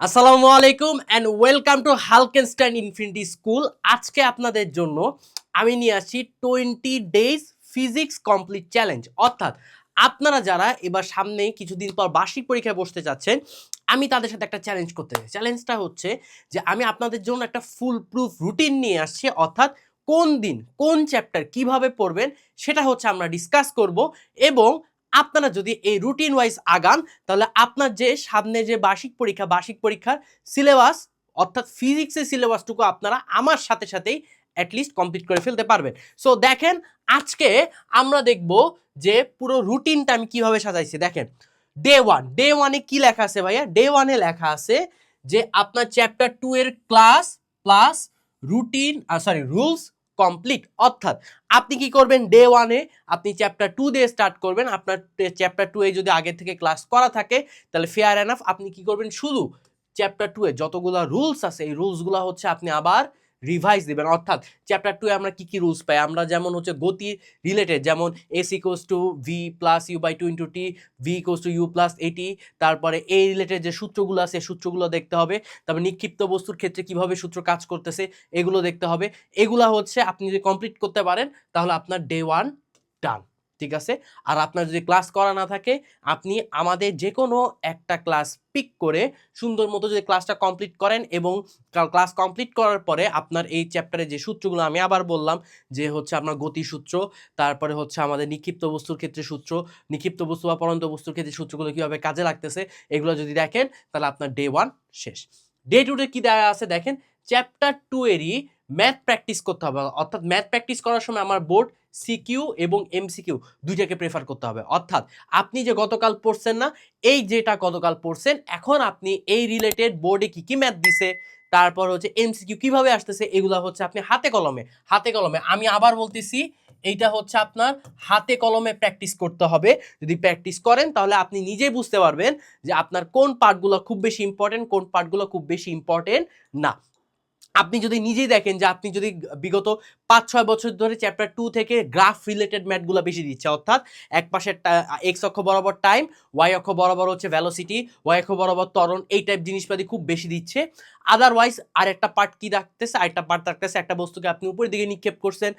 আসসালামু আলাইকুম and welcome to Halkenstein infinity school আজকে আপনাদের জন্য আমি নিয়ে আসছি twenty days physics complete challenge অর্থাৎ আপনারা যারা এবার সামনে কিছুদিন পর বার্ষিক পরীক্ষায় বসতে চাচ্ছেন আমি তাদের সাথে একটা চ্যালেঞ্জ করতে চাই। চ্যালেঞ্জটা হচ্ছে যে আমি আপনাদের জন্য একটা ফুল প্রুফ রুটিন নিয়ে আসছি। অর্থাৎ কোন দিন, কোন চ্যাপ্টার কীভাবে পড়বেন, সেটা হচ্ছে আমরা ডিসকাস করব এবং আপনারা যদি এই রুটিন ওয়াইজ আগান, তাহলে আপনার যে সামনে যে বার্ষিক পরীক্ষা, বার্ষিক পরীক্ষার সিলেবাস অর্থাৎ ফিজিক্সের সিলেবাসটুকু আপনারা আমার সাথে সাথেই অ্যাটলিস্ট কমপ্লিট করে ফেলতে পারবেন। সো দেখেন, আজকে আমরা দেখব যে পুরো রুটিনটা আমি কীভাবে সাজাইছি। দেখেন ডে ওয়ান ডে ওয়ানে কি লেখা আছে ভাইয়া? ডে ওয়ানে লেখা আছে যে আপনার চ্যাপ্টার টু এর class plus routine sorry rules complete অর্থাৎ আপনি কি করবেন? ডে ওয়ানে আপনি চ্যাপ্টার টু দিয়ে স্টার্ট করবেন। আপনার চ্যাপ্টার টু এ যদি আগে থেকে ক্লাস করা থাকে, তাহলে ফেয়ার অ্যান্ড আপনি কি করবেন? শুধু চ্যাপ্টার টু এ যতগুলো রুলস আছে, এই রুলসগুলো হচ্ছে আপনি আবার রিভাইজ দিবেন। অর্থাৎ চ্যাপ্টার টু এ আমরা কি কি রুলস পাই? আমরা যেমন হচ্ছে গতি রিলেটেড যেমন S equals to V plus U by two into T V equals to U plus at তারপরে এই রিলেটেড যে সূত্রগুলো আছে, সূত্রগুলো দেখতে হবে। তারপর নিক্ষিপ্ত বস্তুর ক্ষেত্রে কীভাবে সূত্র কাজ করতেছে, এগুলো দেখতে হবে। এগুলা হচ্ছে আপনি যদি কমপ্লিট করতে পারেন, তাহলে আপনার ডে ওয়ান ডান ঠিক আছে? আর আপনার যদি ক্লাস করা না থাকে, আপনি আমাদের যে কোনো একটা ক্লাস পিক করে সুন্দর মতো যদি ক্লাসটা কমপ্লিট করেন এবং ক্লাস কমপ্লিট করার পরে আপনার এই চ্যাপ্টারে যে সূত্রগুলো আমি আবার বললাম, যে হচ্ছে আপনার গতি সূত্র তারপরে হচ্ছে আমাদের নিক্ষিপ্ত বস্তুর ক্ষেত্রে সূত্র, নিক্ষিপ্ত বস্তু বা পরন্ত বস্তুর ক্ষেত্রে সূত্রগুলো কীভাবে কাজে লাগতেছে, এগুলো যদি দেখেন, তাহলে আপনার ডে ওয়ান শেষ। ডে টুতে কী দেওয়া আছে দেখেন? চ্যাপ্টার টু এরই ম্যাথ প্র্যাকটিস করতে হবে। অর্থাৎ ম্যাথ প্র্যাকটিস করার সময় আমার বোর্ড সিকিউ এবং এমসিকিউ দুইটাকে প্রেফার করতে হবে। অর্থাৎ আপনি যে গতকাল পড়ছেন না, এই যেটা গতকাল পড়ছেন, এখন আপনি এই রিলেটেড বোর্ডে কি কি ম্যাথ দিছে, তারপর হচ্ছে এমসিকিউ কীভাবে আসতেছে, এগুলো হচ্ছে আপনি হাতে কলমে হাতে কলমে। আমি আবার বলতেছি, এইটা হচ্ছে আপনার হাতে কলমে প্র্যাকটিস করতে হবে। যদি প্র্যাকটিস করেন, তাহলে আপনি নিজেই বুঝতে পারবেন যে আপনার কোন পার্টগুলো খুব বেশি ইম্পর্টেন্ট কোন পার্টগুলো খুব বেশি ইম্পর্টেন্ট না। আপনি যদি নিজেই দেখেন যে আপনি যদি বিগত পাঁচ ছয় বছর ধরে চ্যাপ্টার টু থেকে গ্রাফ রিলেটেড ম্যাথগুলো বেশি দিচ্ছে, অর্থাৎ এক পাশে এক্স অক্ষ বরাবর টাইম ওয়াই অক্ষ বরাবর হচ্ছে ভ্যালোসিটি ওয়াই অক্ষ বরাবর ত্বরণ, এই টাইপ জিনিসপাতি খুব বেশি দিচ্ছে। আদারওয়াইজ আর একটা পার্ট কি রাখতেছে? আরেকটা পার্ট রাখতেছে, একটা বস্তুকে আপনি উপরের দিকে নিক্ষেপ করছেন।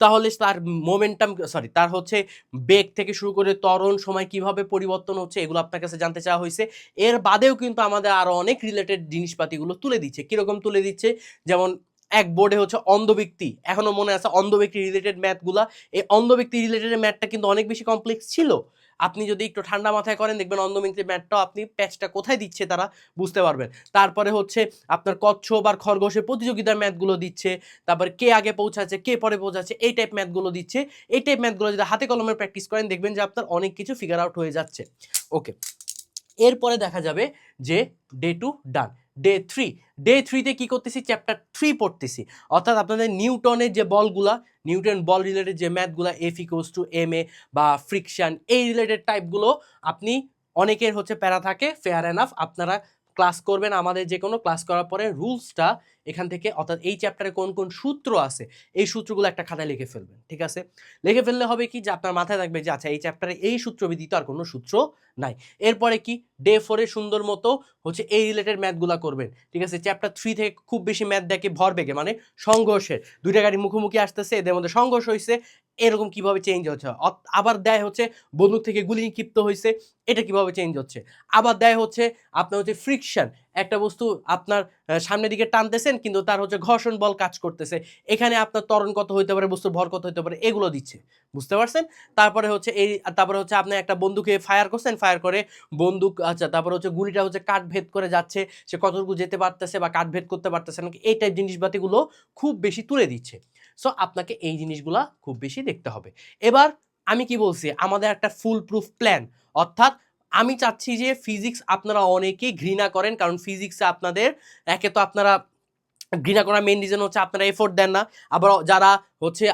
তাহলে তার মোমেন্টাম সরি তার হচ্ছে বেগ থেকে শুরু করে ত্বরণ, সময় কীভাবে পরিবর্তন হচ্ছে, এগুলো আপনার কাছে জানতে চাওয়া হয়েছে। এর বাদেও কিন্তু আমাদের আরও অনেক রিলেটেড জিনিসপাতিগুলো তুলে দিচ্ছে। কীরকম তুলে দিচ্ছে? যেমন এক বোর্ডে হচ্ছে অন্ধ ব্যক্তি। এখনও মনে আছে অন্ধ ব্যক্তি রিলেটেড ম্যাথগুলা এই অন্ধ ব্যক্তি রিলেটেড ম্যাথটা কিন্তু অনেক বেশি কমপ্লেক্স ছিল। আপনি যদি একটু ঠান্ডা মাথায় করেন, দেখবেন অন্ধ ব্যক্তি ম্যাথটাও আপনি প্যাচটা কোথায় দিচ্ছে তারা বুঝতে পারবেন। তারপরে হচ্ছে আপনার কচ্ছপ আর খরগোশের প্রতিযোগিতার ম্যাথগুলো দিচ্ছে, তারপর কে আগে পৌঁছাচ্ছে, কে পরে পৌঁছাচ্ছে, এই টাইপ ম্যাথগুলো দিচ্ছে। এই টাইপ ম্যাথগুলো যদি হাতে কলমে প্র্যাকটিস করেন, দেখবেন যে আপনার অনেক কিছু ফিগার আউট হয়ে যাচ্ছে। ওকে এরপরে দেখা যাবে যে day two done day three day থ্রিতে কী করতেছি? চ্যাপ্টার থ্রি পড়তেছি। অর্থাৎ আপনাদের নিউটনের যে বলগুলা নিউটন বল রিলেটেড যে ম্যাথগুলো F equals to M A বা ফ্রিকশান এই রিলেটেড টাইপগুলো আপনি অনেকের হচ্ছে প্যারা থাকে ফেয়ার এনাফ আপনারা ক্লাস করবেন। আমাদের যে কোনো ক্লাস করার পরে রুলসটা এখান থেকে, অর্থাৎ এই চ্যাপ্টারে কোন কোন সূত্র আছে, এই সূত্রগুলো একটা খাতায় লিখে ফেলবেন, ঠিক আছে? লিখে ফেললে হবে কি যে আপনার মাথায় থাকবে যে আচ্ছা এই চ্যাপ্টারে এই সূত্র ব্যতীত আর কোনো সূত্র নাই। এরপরে কি? ডে ফোরে সুন্দর মতো হচ্ছে এই রিলেটেড ম্যাথগুলো করবেন, ঠিক আছে? চ্যাপ্টার থ্রি থেকে খুব বেশি ম্যাথ দেখে ভর বেগে মানে সংঘর্ষের, দুইটা গাড়ি মুখোমুখি আসতেছে, এদের মধ্যে সংঘর্ষ হয়েছে এরকম কীভাবে চেঞ্জ হচ্ছে? আবার দেয় হচ্ছে বন্দুক থেকে গুলি ক্ষিপ্ত হয়েছে এটা কীভাবে চেঞ্জ হচ্ছে? আবার দেয় হচ্ছে আপনার হচ্ছে ফ্রিকশন একটা বস্তু আপনার সামনের দিকে টানতেছেন, কিন্তু তার হচ্ছে ঘর্ষণ বল কাজ করতেছে। এখানে আপনার ত্বরণ কত হইতে পারে, বস্তুর ভর কত হইতে পারে, এগুলো দিচ্ছে। বুঝতে পারছেন? তারপরে হচ্ছে এই তারপরে হচ্ছে আপনি একটা বন্দুকে ফায়ার করছেন ফায়ার করে বন্দুক আচ্ছা তারপরে হচ্ছে গুলিটা হচ্ছে কাঠ ভেদ করে যাচ্ছে, সে কতটুকু যেতে পারতেছে বা কাঠ ভেদ করতে পারতেছে না, এই টাইপ জিনিসপাতিগুলো খুব বেশি তুলে দিচ্ছে। সো আপনাকে এই জিনিসগুলা খুব বেশি দেখতে হবে। এবার আমি কি বলছি? আমাদের একটা ফুল প্রুফ প্ল্যান অর্থাৎ আমি চাচ্ছি যে ফিজিক্স আপনারা অনেকেই ঘৃণা করেন, কারণ ফিজিক্সে আপনাদের, একে তো আপনারা ঘৃণা করার মেন রিজন হচ্ছে আপনারা এফোর্ট দেন না, আবার যারা হচ্ছে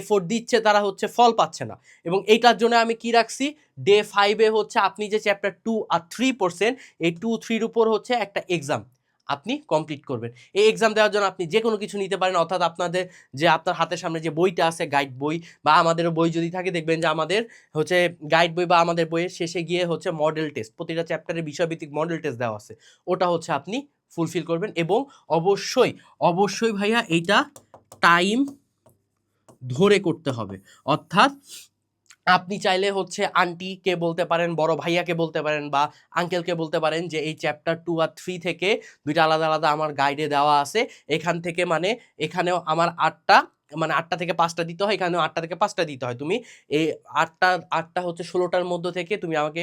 এফোর্ট দিচ্ছে তারা হচ্ছে ফল পাচ্ছে না। এবং এইটার জন্য আমি কি রাখছি? ডে ফাইভে হচ্ছে আপনি যে চ্যাপ্টার টু আর থ্রি পড়ছেন, এই টু থ্রির উপর হচ্ছে একটা এক্সাম আপনি কমপ্লিট করবেন। এই এক্সাম দেওয়ার জন্য আপনি যে কোনো কিছু নিতে পারেন, অর্থাৎ আপনাদের যে আপনার হাতের সামনে যে বইটা আছে গাইড বই বা আমাদেরও বই যদি থাকে, দেখবেন যে আমাদের হচ্ছে গাইড বই বা আমাদের বইয়ের শেষে গিয়ে হচ্ছে মডেল টেস্ট প্রতিটা চ্যাপ্টারের বিষয়ভিত্তিক মডেল টেস্ট দেওয়া আছে। ওটা হচ্ছে আপনি ফুলফিল করবেন এবং অবশ্যই অবশ্যই ভাইয়া এইটা টাইম ধরে করতে হবে। অর্থাৎ আপনি চাইলে হচ্ছে আন্টিকে বলতে পারেন, বড় ভাইয়াকে বলতে পারেন বা আঙ্কেলকে বলতে পারেন যে এই চ্যাপ্টার টু আর থ্রি থেকে দুইটা আলাদা আলাদা আমার গাইডে দেওয়া আছে। এখান থেকে মানে এখানেও আমার আটটা মানে আটটা থেকে পাঁচটা দিতে হয়, এখানেও আটটা থেকে পাঁচটা দিতে হয়। তুমি এই আটটা আটটা হচ্ছে ষোলোটার মধ্য থেকে তুমি আমাকে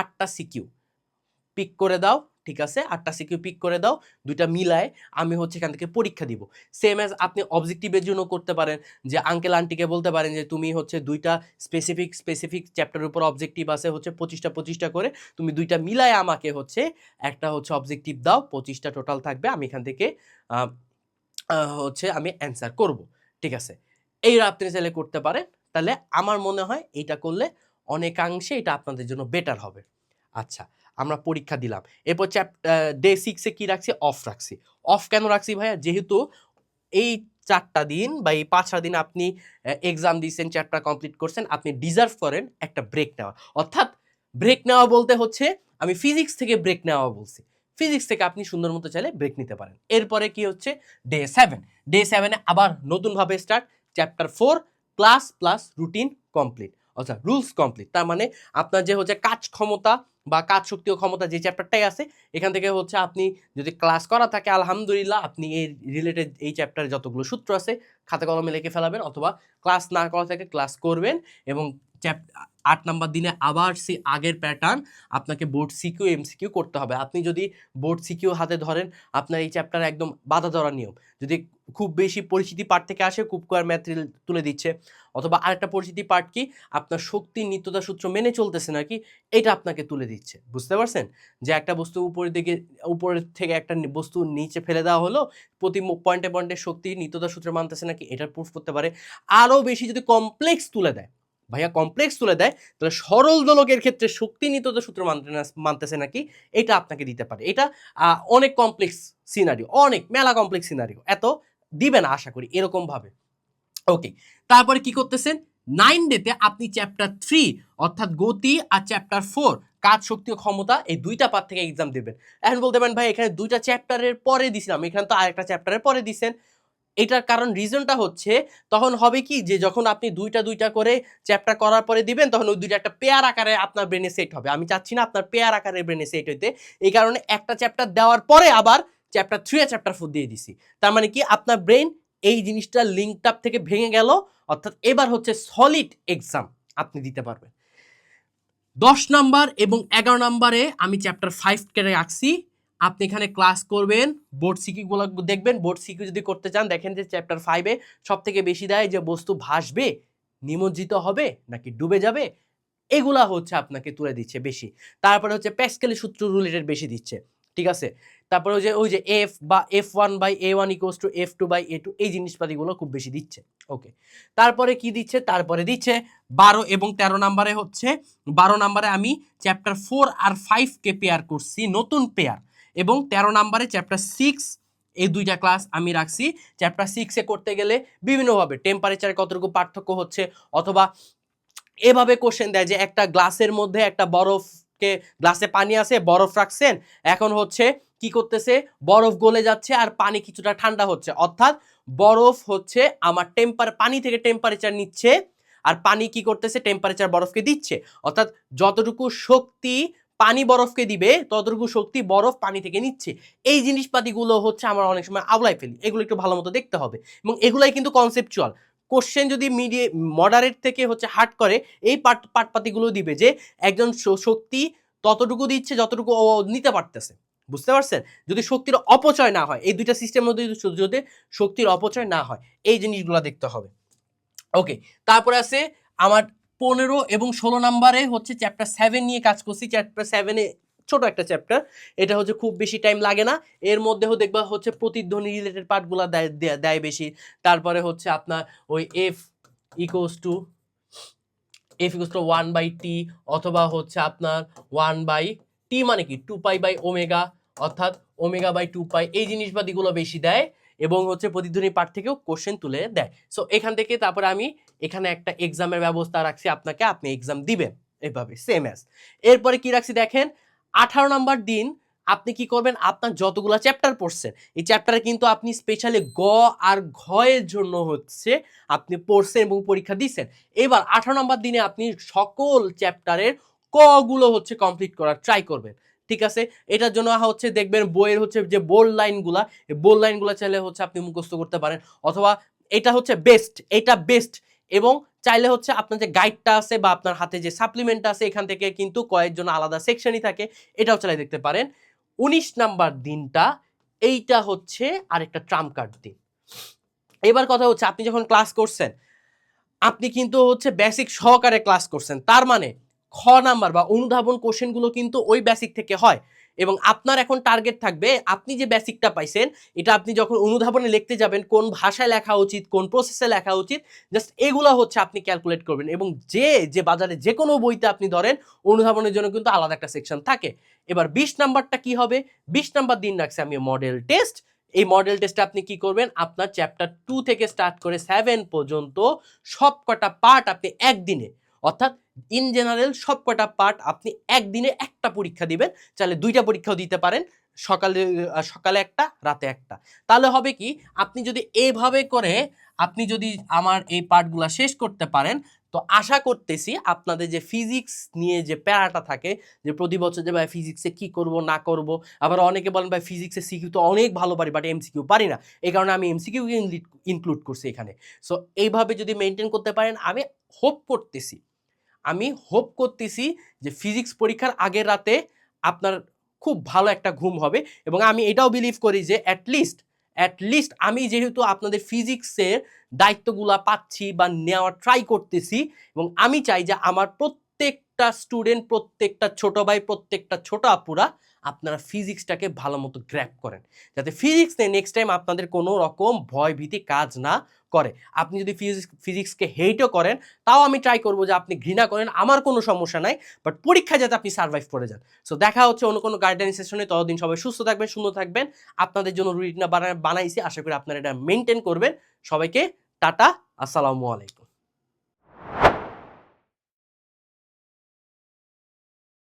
আটটা সিকিউ পিক করে দাও। ঠিক আছে? আটটা সিকিউ পিক করে দাও, দুইটা মিলায় আমি হচ্ছে এখান থেকে পরীক্ষা দিব। সেম অ্যাজ আপনি অবজেক্টিভের জন্য করতে পারেন যে আঙ্কেল আন্টিকে বলতে পারেন যে তুমি হচ্ছে দুইটা স্পেসিফিক স্পেসিফিক চ্যাপ্টারের উপর অবজেক্টিভ আছে হচ্ছে পঁচিশটা পঁচিশটা করে তুমি দুইটা মিলায় আমাকে হচ্ছে একটা হচ্ছে অবজেক্টিভ দাও, পঁচিশটা টোটাল থাকবে, আমি এখান থেকে হচ্ছে আমি অ্যান্সার করব। ঠিক আছে? এই আপনি চাইলে করতে পারেন। তাহলে আমার মনে হয় এইটা করলে অনেকাংশে এটা আপনাদের জন্য বেটার হবে। আচ্ছা আমরা পরীক্ষা দিলাম। এরপর চ্যাপ ডে সিক্সে কি রাখছি? অফ রাখছি। অফ কেন রাখছি ভাইয়া? যেহেতু এই চারটা দিন বা এই পাঁচটা দিন আপনি এক্সাম দিয়েছেন চ্যাপ্টার কমপ্লিট করছেন, আপনি ডিজার্ভ করেন একটা ব্রেক নেওয়া। অর্থাৎ ব্রেক নেওয়া বলতে হচ্ছে, আমি ফিজিক্স থেকে ব্রেক নেওয়া বলছি। ফিজিক্স থেকে আপনি সুন্দর মতো চাইলে ব্রেক নিতে পারেন। এরপরে কি হচ্ছে? ডে সেভেন ডে সেভেনে আবার নতুনভাবে start chapter four class plus routine complete অর্থাৎ রুলস কমপ্লিট তার মানে আপনার যে হচ্ছে কাজ ক্ষমতা বা কাজ শক্তি ও ক্ষমতা যে চ্যাপ্টারটাই আছে, এখান থেকে হচ্ছে আপনি যদি ক্লাস করা থাকে, আলহামদুলিল্লাহ আপনি এই রিলেটেড এই চ্যাপ্টারে যতগুলো সূত্র আছে, খাতা কলমে লিখে ফেলাবেন অথবা ক্লাস না করা থাকে ক্লাস করবেন এবং আট নাম্বার দিনে আবার সেই আগের প্যাটার্ন আপনাকে বোর্ড সিকিউ এমসিকিউ করতে হবে। আপনি যদি বোর্ড সিকিউ হাতে ধরেন, আপনার এই চ্যাপ্টার একদম বাধা ধরা নিয়ম। যদি খুব বেশি পরিচিতি পার্ট থেকে আসে কুপকোয়ার ম্যাথ তুলে দিচ্ছে। অথবা আরেকটা পরিচিতি পার্ট কি, আপনার শক্তির নিত্যতা সূত্র মেনে চলতেছে নাকি, এটা আপনাকে তুলে দিচ্ছে। বুঝতে পারছেন? যে একটা বস্তু উপরের দিকে, উপরের থেকে একটা বস্তু নিচে ফেলে দেওয়া হলো, প্রতি পয়েন্টে পয়েন্টে শক্তি নিত্যতা সূত্র মানতেছে নাকি এটা প্রুফ করতে পারে। আরও বেশি যদি কমপ্লেক্স তুলে দেয় ভাইয়া কমপ্লেক্স তুলে দেয়, তাহলে সরল দোলকের ক্ষেত্রে শক্তি নিত্যতা সূত্র মানতেছে নাকি? এটা আপনাকে দিতে পারে। এটা অনেক কমপ্লেক্স সিনারিও অনেক মেলা কমপ্লেক্স সিনারিও এত দিবে না, আশা করি এরকম ভাবে ওকে তারপরে কি করতেছেন? নাইন ডেতে আপনি চ্যাপ্টার থ্রি অর্থাৎ গতি আর চ্যাপ্টার ফোর কাজ, শক্তি ও ক্ষমতা, এই দুইটা পার থেকে এক্সাম দেবেন। এখন বলতে পারেন, ভাই, এখানে দুইটা চ্যাপ্টারের পরে দিছিলাম, এখানে তো আরেকটা চ্যাপ্টারের পরে দিছেন। এটার কারণ রিজনটা হচ্ছে, তখন হবে কি যে যখন আপনি দুইটা দুইটা করে চ্যাপ্টার করার পরে দিবেন, তখন ওই দুইটা একটা পেয়ার আকারে আপনার ব্রেনে সেট হবে। আমি চাচ্ছি না আপনার পেয়ার আকারে ব্রেনে সেট হইতে। এই কারণে একটা চ্যাপ্টার দেওয়ার পরে আবার চ্যাপ্টার থ্রি আর চ্যাপ্টার ফোর দিয়ে দিছি। তার মানে কি আপনার ব্রেন এই জিনিসটা লিঙ্কড আপ থেকে ভেঙে গেল, অর্থাৎ এবার হচ্ছে সলিড এক্সাম আপনি দিতে পারবেন। দশ নাম্বার এবং এগারো নাম্বারে আমি চ্যাপ্টার ফাইভ কেটে রাখছি। আপনি এখানে ক্লাস করবেন বোর্ড সিকিউগুলো দেখবেন বোর্ড সিকিউ যদি করতে চান, দেখেন যে চ্যাপ্টার ফাইভে সব থেকে বেশি দেয় যে বস্তু ভাসবে, নিমজ্জিত হবে নাকি ডুবে যাবে, এগুলা হচ্ছে আপনাকে তুলে দিচ্ছে বেশি। তারপরে হচ্ছে প্যাসকেলের সূত্র রিলেটেড বেশি দিচ্ছে, ঠিক আছে? তারপরে ওই যে ওই যে এফ বা F one by A one equals to F two by A two এই জিনিসপাতিগুলো খুব বেশি দিচ্ছে ওকে তারপরে কি দিচ্ছে? তারপরে দিচ্ছে বারো এবং তেরো নাম্বারে হচ্ছে, বারো নাম্বারে আমি চ্যাপ্টার ফোর আর ফাইভকে পেয়ার করছি, নতুন পেয়ার এবং তেরো নাম্বারে চ্যাপ্টার সিক্স এই দুইটা ক্লাস আমি রাখছি। চ্যাপ্টার সিক্সে করতে গেলে বিভিন্নভাবে টেম্পারেচারে কতটুকু পার্থক্য হচ্ছে অথবা এভাবে কোশ্চেন দেয় যে একটা গ্লাসের মধ্যে একটা বরফকে গ্লাসে পানি আছে, বরফ রাখছেন, এখন হচ্ছে কি করতেছে? বরফ গলে যাচ্ছে আর পানি কিছুটা ঠান্ডা হচ্ছে। অর্থাৎ বরফ হচ্ছে আমার টেম্পার পানি থেকে টেম্পারেচার নিচ্ছে আর পানি কি করতেছে? টেম্পারেচার বরফকে দিচ্ছে। অর্থাৎ যতটুকু শক্তি পানি বরফকে দিবে, ততটুকু শক্তি বরফ পানি থেকে নিচ্ছে। এই জিনিসপাতিগুলো হচ্ছে আমরা অনেক সময় আওলায় ফেলি। এগুলো একটু ভালো মতো দেখতে হবে। এবং এগুলাই কিন্তু কনসেপচুয়াল কোশ্চেন যদি মিডিয়ে মডারেট থেকে হচ্ছে হার্ড করে, এই পাট, পাটপাতিগুলো দিবে যে একজন শক্তি ততটুকু দিচ্ছে যতটুকু নিতে পারতেছে। বুঝতে পারছেন? যদি শক্তির অপচয় না হয়, এই দুইটা সিস্টেমের মধ্যে যদি শক্তির অপচয় না হয়, এই জিনিসগুলো দেখতে হবে। ওকে তারপরে আছে আমার পনেরো এবং ষোলো নাম্বারে হচ্ছে চ্যাপ্টার সেভেন নিয়ে কাজ করছি। চ্যাপ্টার সেভেনে ছোট একটা চ্যাপ্টার এটা হচ্ছে খুব বেশি টাইম লাগে না। এর মধ্যেও দেখবা হচ্ছে প্রতিধ্বনি রিলেটেড পার্টগুলো দেয়, দেয়- বেশি। তারপরে হচ্ছে আপনার ওই F equals to F equals to one by T অথবা হচ্ছে আপনার ওয়ান বাই টি মানে কি? টু পাই বাই ওমেগা অর্থাৎ ওমেগা বাই টু পাই এই জিনিসপাতিগুলো বেশি দেয় এবং হচ্ছে প্রতিধ্বনি পাঠ থেকেও কোশ্চেন তুলে দেয়। সো এখান থেকে তারপরে আমি এখানে একটা এক্সামের ব্যবস্থা রাখছি আপনাকে, আপনি এক্সাম দিবেন। এভাবে সেম অ্যাজ এরপরে কি রাখছি দেখেন, আঠারো নম্বর দিন আপনি কি করবেন, আপনার যতগুলো চ্যাপ্টার পড়ছেন, এই চ্যাপ্টারে কিন্তু আপনি স্পেশালি গ আর ঘ এর জন্য হচ্ছে আপনি পড়ছেন এবং পরীক্ষা দিচ্ছেন। এবার আঠারো নম্বর দিনে আপনি সকল চ্যাপ্টারের ক গুলো হচ্ছে কমপ্লিট করার ট্রাই করবেন, ঠিক আছে? এটার জন্য হচ্ছে দেখবেন বইয়ের হচ্ছে যে বোল্ড লাইনগুলা বোল্ড লাইনগুলো চাইলে হচ্ছে আপনি মুখস্থ করতে পারেন, অথবা এটা হচ্ছে বেস্ট এটা বেস্ট এবং চাইলে হচ্ছে আপনার যে গাইডটা আছে বা আপনার হাতে যে সাপ্লিমেন্ট আছে, এখান থেকে কিন্তু কয়েকজন আলাদা সেকশনই থাকে, এটাও চাইলে দেখতে পারেন। উনিশ নাম্বার দিনটা, এইটা হচ্ছে আরেকটা ট্রাম কার্ড দিন। এবার কথা হচ্ছে, আপনি যখন ক্লাস করছেন, আপনি কিন্তু হচ্ছে বেসিক সহকারে ক্লাস করছেন। তার মানে খ নাম্বার বা অনুধাবন কোশ্চেনগুলো কিন্তু ওই বেসিক থেকে হয়। এবং আপনার এখন টার্গেট থাকবে, আপনি যে বেসিকটা পাইছেন, এটা আপনি যখন অনুধাবনে লিখতে যাবেন, কোন ভাষায় লেখা উচিত, কোন প্রসেসে লেখা উচিত জাস্ট এগুলো হচ্ছে আপনি ক্যালকুলেট করবেন এবং যে যে বাজারে যে কোনো বইতে আপনি ধরেন, অনুধাবনের জন্য কিন্তু আলাদা একটা সেকশন থাকে। এবার বিশ নাম্বারটা কি হবে? বিশ নাম্বার দিন রাখছে আমি মডেল টেস্ট এই মডেল টেস্টে আপনি কি করবেন? আপনার চ্যাপ্টার টু থেকে স্টার্ট করে সেভেন পর্যন্ত সব কটা পার্ট আপনি একদিনে, অর্থাৎ ইন জেনারেল সব কটা পার্ট আপনি একদিনে একটা পরীক্ষা দিবেন, চাইলে দুইটা পরীক্ষাও দিতে পারেন, সকালে সকালে একটা, রাতে একটা। তাহলে হবে কি, আপনি যদি এইভাবে করে আপনি যদি আমার এই পার্টগুলো শেষ করতে পারেন, তো আশা করতেছি আপনাদের যে ফিজিক্স নিয়ে যে প্যারাটা থাকে, যে প্রতি বছর যে ভাই ফিজিক্সে কি করব, না করব, আবার অনেকে বলেন ভাই ফিজিক্সে সিকিউ তো অনেক ভালো পারি বাট এমসিকিউ পারি না। এই কারণে আমি এমসিকিউ ইনক্লুড করছি এখানে। সো এইভাবে যদি মেনটেন করতে পারেন, আমি হোপ করতেছি। আমি হোপ করতেছি যে ফিজিক্স পরীক্ষার আগের রাতে আপনার খুব ভালো একটা ঘুম হবে এবং আমি এটাও বিলিভ করি যে অ্যাটলিস্ট অ্যাটলিস্ট আমি যেহেতু আপনাদের ফিজিক্সের দায়িত্বগুলো পাচ্ছি বা নেওয়ার ট্রাই করতেছি এবং আমি চাই যে আমার প্রত্যেকটা স্টুডেন্ট প্রত্যেকটা ছোট ভাই, প্রত্যেকটা ছোট আপুরা আপনারা ফিজিক্সটাকে ভালো মতো গ্র্যাপ করেন। যাতে ফিজিক্স নিয়ে নেক্সট টাইম আপনাদের কোনো রকম ভয় ভীতি কাজ না করে। আপনি যদি ফিজিক্স ফিজিক্সকে হেইটও করেন, তাও আমি ট্রাই করব যে আপনি ঘৃণা করেন, আমার কোনো সমস্যা নাই বাট পরীক্ষা যাতে আপনি সার্ভাইভ করে যান। সো দেখা হচ্ছে অন্য কোনো গাইডলাইন সেশনে ততদিন সবাই সুস্থ থাকবেন, সুন্দর থাকবেন। আপনাদের জন্য রুটিনটা বানাইছি, আশা করি আপনারা এটা মেনটেন করবেন। সবাইকে টাটা, আসসালামু আলাইকুম।